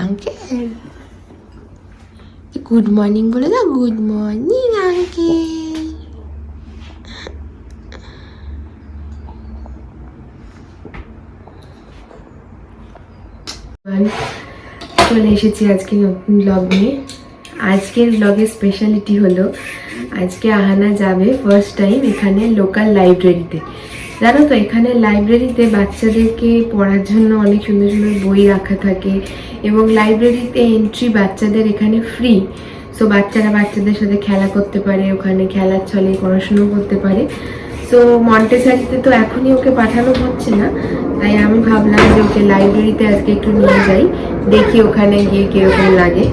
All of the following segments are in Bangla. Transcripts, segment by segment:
আঙ্কেল গুড মর্নিং বলে দাও গুড মর্নিং আঙ্কেল। চলে এসেছি আজকে নতুন ব্লগ নিয়ে। আজকের ব্লগের স্পেশালিটি হলো আজকে আহানা যাবে ফার্স্ট টাইম এখানে লোকাল লাইব্রেরিতে জানো তো, এখানে লাইব্রেরিতে বাচ্চাদেরকে পড়ার জন্য অনেক সুন্দর সুন্দর বই রাখা থাকে এবং লাইব্রেরিতে এন্ট্রি বাচ্চাদের এখানে ফ্রি সো বাচ্চারা বাচ্চাদের সাথে খেলা করতে পারে, ওখানে খেলার ছলে পড়াশুনো করতে পারে। সো মন্টেসারিতে তো এখনই ওকে পাঠানো হচ্ছে না, তাই আমি ভাবলাম যে ওকে লাইব্রেরিতে আজকে একটু নিয়ে যাই, দেখি ওখানে গিয়ে কীরকম লাগে।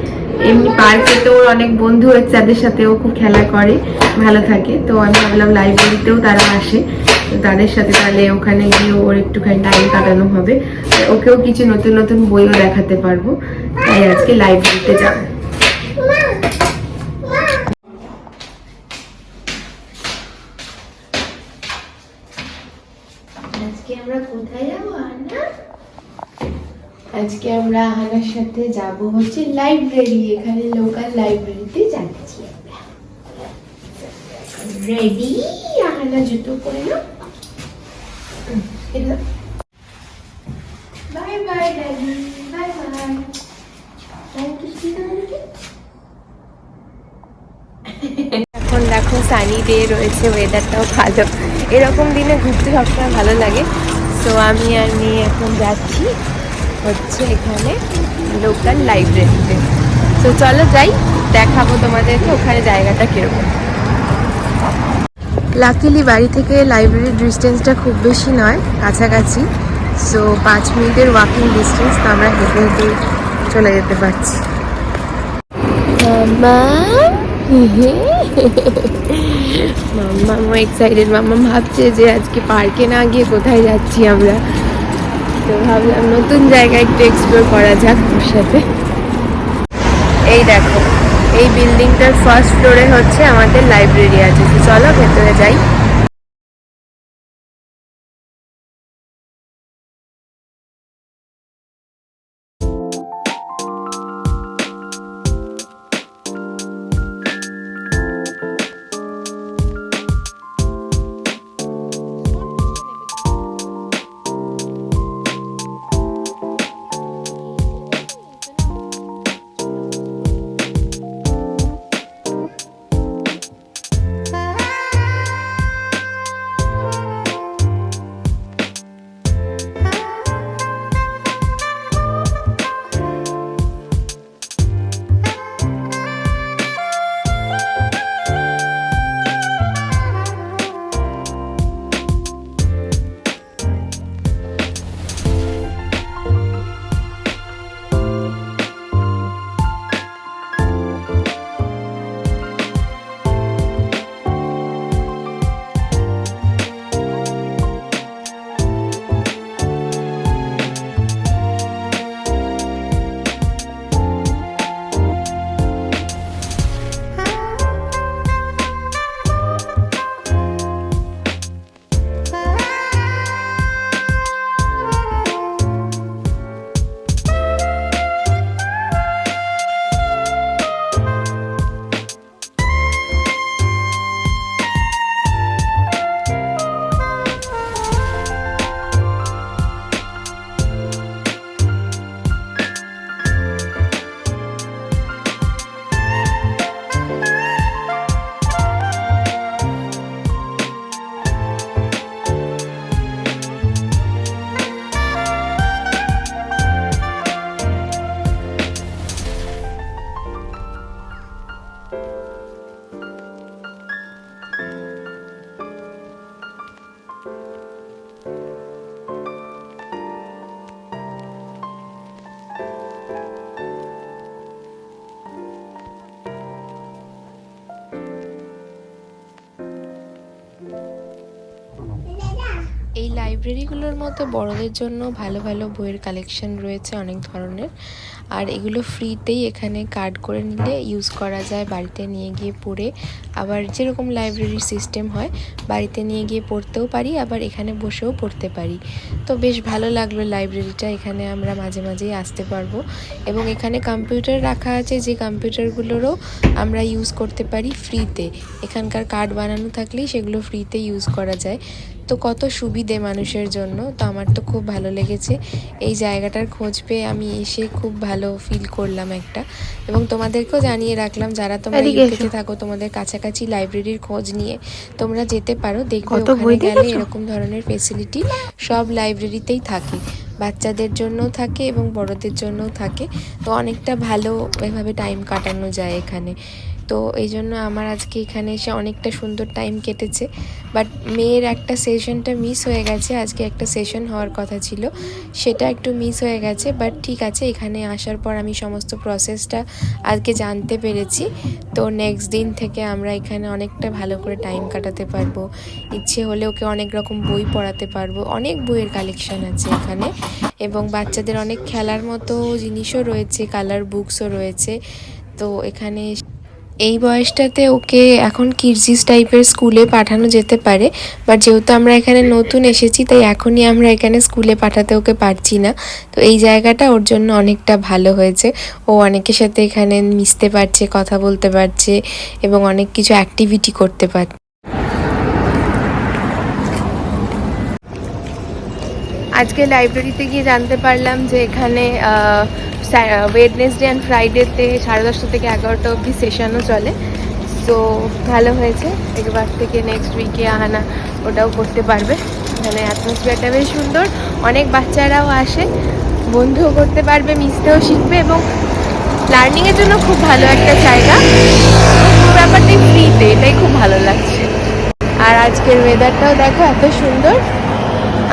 এমনি পার্কে তো ওর অনেক বন্ধু হচ্ছে তাদের সাথে ও খুব খেলা করে, ভালো থাকে। তো আমি ভাবলাম লাইব্রেরিতেও তারা আসে। তাদের সাথে তাহলে ওখানে গিয়ে ওর একটুখানি টাইম কাটানো হবে। আর ওকেও কিছু নতুন নতুন বইও দেখাতে পারব। তাই আজকে লাইব্রেরিতে যাব। আজকে আমরা কোথায় যাব আন্না? আজকে আমরা আহানার সাথে যাব হচ্ছে লাইব্রেরি এখানে লোকাল লাইব্রেরিতে যাচ্ছি আমরা। রেডি আহানা জুতো পরে এখন দেখো সানি ডে রয়েছে ওয়েদারটাও ভালো। এরকম দিনে ঘুরতে সবসময় ভালো লাগে। তো আমি আর মেয়ে এখন যাচ্ছি হচ্ছে এখানে লোকাল লাইব্রেরিতে তো চলো যাই, দেখাবো তোমাদেরকে ওখানে জায়গাটা কীরকম। লাকিলি বাড়ি থেকে লাইব্রেরির ডিস্টেন্সটা খুব বেশি নয়, কাছাকাছি। সো পাঁচ মিনিটের ওয়াকিং ডিস্টেন্স তো আমরা হেঁটে হেঁটে চলে যেতে পারছি। মামা? মাম্মা এক্সাইটেড মাম্মা ভাবছে যে আজকে পার্কে না গিয়ে কোথায় যাচ্ছি আমরা। তো ভাবলাম নতুন জায়গা একটু এক্সপ্লোর করা যাক ওর সাথে। এই দেখো এই বিল্ডিংটার ফার্স্ট ফ্লোরে হচ্ছে আমাদের লাইব্রেরি আছে। চলো ভেতরে যাই। লাইব্রেরিগুলোর মধ্যে বড়দের জন্য ভালো ভালো বইয়ের কালেকশন রয়েছে অনেক ধরনের। আর এগুলো ফ্রিতেই এখানে কার্ড করে নিলে ইউজ করা যায়। বাড়িতে নিয়ে গিয়ে পড়ে। আবার যেরকম লাইব্রেরির সিস্টেম হয়, বাড়িতে নিয়ে গিয়ে পড়তেও পারি, আবার এখানে বসেও পড়তে পারি। তো বেশ ভালো লাগল লাইব্রেরিটা। এখানে আমরা মাঝে মাঝেই আসতে পারব। এবং এখানে কম্পিউটার রাখা আছে, যে কম্পিউটারগুলোরও আমরা ইউজ করতে পারি ফ্রিতে। এখানকার কার্ড বানানো থাকলেই সেগুলো ফ্রিতে ইউজ করা যায়। তো কত সুবিধে মানুষের জন্য। তো আমার তো খুব ভালো লেগেছে। এই জায়গাটার খোঁজ পেয়ে আমি এসে খুব ভালো ফিল করলাম একটা। এবং তোমাদেরকেও জানিয়ে রাখলাম যারা তোমরা ইউকেতে থাকো তোমাদের কাছাকাছি লাইব্রেরির খোঁজ নিয়ে তোমরা যেতে পারো। দেখবে ওখানে গেলে এরকম ধরনের ফেসিলিটি সব লাইব্রেরিতেই থাকে। বাচ্চাদের জন্যও থাকে এবং বড়দের জন্যও থাকে। তো অনেকটা ভালো এভাবে টাইম কাটানো যায় এখানে। তো এই জন্য আমার আজকে এখানে এসে অনেকটা সুন্দর টাইম কেটেছে। বাট মেয়ের একটা সেশনটা মিস হয়ে গেছে। আজকে একটা সেশন হওয়ার কথা ছিল। সেটা একটু মিস হয়ে গেছে। বাট ঠিক আছে, এখানে আসার পর আমি সমস্ত প্রসেসটা আজকে জানতে পেরেছি। তো নেক্সট দিন থেকে আমরা এখানে অনেকটা ভালো করে টাইম কাটাতে পারব। ইচ্ছে হলে ওকে অনেক রকম বই পড়াতে পারব। অনেক বইয়ের কালেকশন আছে এখানে। এবং বাচ্চাদের অনেক খেলার মতো জিনিসও রয়েছে। কালার বুকসও রয়েছে। তো এখানে এই বয়সটাতে ওকে এখন কিরজিস টাইপের স্কুলে পাঠানো যেতে পারে বাট যেহেতু আমরা এখানে নতুন এসেছি, তাই এখনই আমরা এখানে স্কুলে পাঠাতে ওকে পারছি না। তো এই জায়গাটা ওর জন্য অনেকটা ভালো হয়েছে। ও অনেকের সাথে এখানে মিশতে পারছে, কথা বলতে পারছে এবং অনেক কিছু অ্যাক্টিভিটি করতে পারছে। আজকে লাইব্রেরিতে গিয়ে জানতে পারলাম যে এখানে ওয়েডনেসডে অ্যান্ড ফ্রাইডেতে সাড়ে দশটা থেকে এগারোটা অবধি সেশনও চলে। সো ভালো হয়েছে। একবার থেকে নেক্সট উইকে আহানা ওটাও করতে পারবে। এখানে অ্যাটমসফিয়ারটা বেশ সুন্দর। অনেক বাচ্চারাও আসে। বন্ধুও করতে পারবে মিশতেও শিখবে এবং লার্নিংয়ের জন্য খুব ভালো একটা জায়গা। ব্যাপারটাই ফ্রিতে এটাই খুব ভালো লাগছে। আর আজকের ওয়েদারটাও দেখো এত সুন্দর।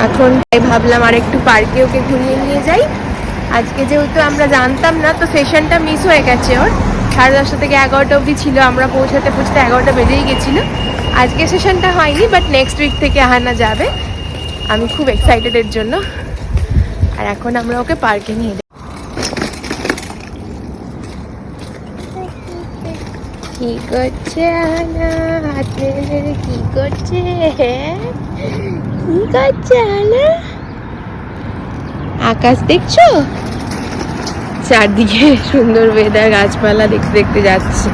এখন তাই ভাবলাম আর একটু পার্কে ওকে ঘুরিয়ে নিয়ে যাই। আজকে যেহেতু আমরা জানতাম না, তো সেশনটা মিস হয়ে গেছে ওর। সাড়ে দশটা থেকে এগারোটা অবধি ছিল, আমরা পৌঁছাতে পৌঁছতে এগারোটা বেজেই গেছিল। আজকে সেশনটা হয়নি বাট নেক্সট উইক থেকে আহানা যাবে। আমি খুব এক্সাইটেড এর জন্য। আর এখন আমরা ওকে পার্কে নিয়ে যাই। কি করছে আহানা হাত কি করছে? আকাশ দেখছ? চারদিকে সুন্দর ওয়েদার গাছপালা দেখতে দেখতে যাচ্ছে।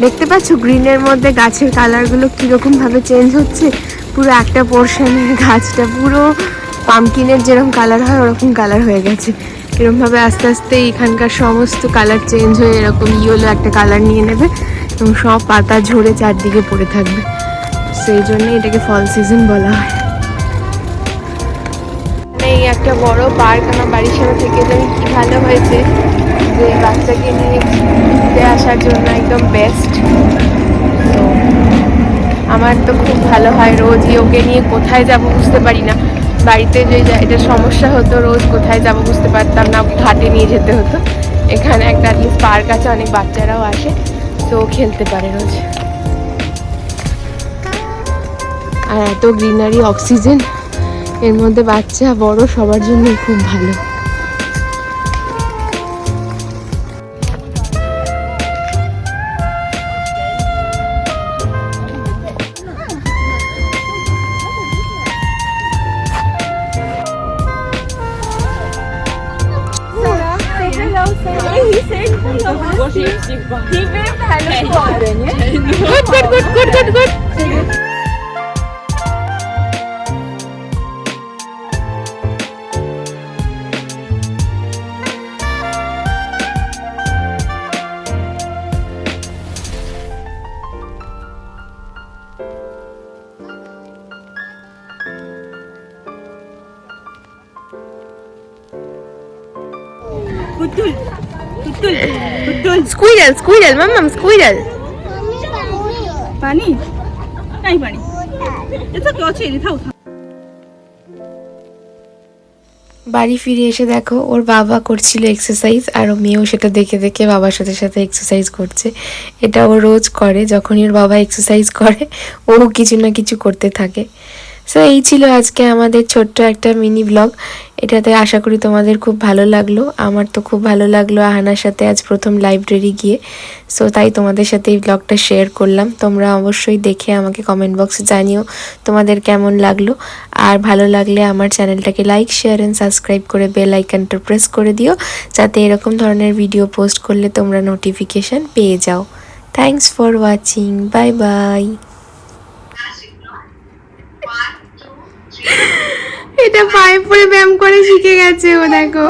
দেখতে পাচ্ছ? গ্রিনের মধ্যে গাছের কালারগুলো কীরকম ভাবে চেঞ্জ হচ্ছে? পুরো একটা পোর্শনের গাছটা পুরো পামকিনের যেরকম কালার হয়, ওরকম কালার হয়ে গেছে। এরকম ভাবে আস্তে আস্তে এখানকার সমস্ত কালার চেঞ্জ হয়ে এরকম ইয়েলো একটা কালার নিয়ে নেবে এবং সব পাতা ঝরে চারদিকে পড়ে থাকবে। সেই জন্য এটাকে ফল সিজন বলা হয়। একটা বড় পার্ক আমার বাড়ির সামনে থেকে যাবে কি ভালো হয়েছে যে বাচ্চাকে নিয়ে ঘুরতে আসার জন্য একদম বেস্ট তো আমার তো খুব ভালো হয় রোজই ওকে নিয়ে কোথায় যাব বুঝতে পারি না। বাড়িতে যে এটা সমস্যা হতো, রোজ কোথায় যাব বুঝতে পারতাম না, ঘাটে নিয়ে যেতে হতো। এখানে একটা অ্যাটলিস্ট পার্ক আছে, অনেক বাচ্চারাও আসে, তো খেলতে পারে রোজ। আর এত গ্রিনারি অক্সিজেন এর মধ্যে বাচ্চা বড় সবার জন্যই খুব ভালো Good, good, good, good, good, good. বাড়ি ফিরে এসে দেখো ওর বাবা করছিল এক্সারসাইজ আর মেয়েও সেটা দেখে দেখে বাবার সাথে সাথে এক্সারসাইজ করছে এটা ও রোজ করে যখনই ওর বাবা এক্সারসাইজ করে ও কিছু না কিছু করতে থাকে সো এই ছিল আজকে আমাদের ছোট্ট একটা মিনি ব্লগ এটাতে আশা করি তোমাদের খুব ভালো লাগল। আমার তো খুব ভালো লাগল আহানার সাথে আজ প্রথম লাইব্রেরি গিয়ে। সো তাই তোমাদের সাথে এই ব্লগটা শেয়ার করলাম। তোমরা অবশ্যই দেখে আমাকে কমেন্ট বক্সে জানিও তোমাদের কেমন লাগল। আর ভালো লাগলে আমার চ্যানেলটাকে লাইক শেয়ার অ্যান্ড সাবস্ক্রাইব করে বেল আইকনটা প্রেস করে দিও। যাতে এরকম ধরনের ভিডিও পোস্ট করলে তোমরা নোটিফিকেশন পেয়ে যাও। Thanks for watching bye bye এটা পায়ে পরে ব্যায়াম করে শিখে গেছে ও দেখো।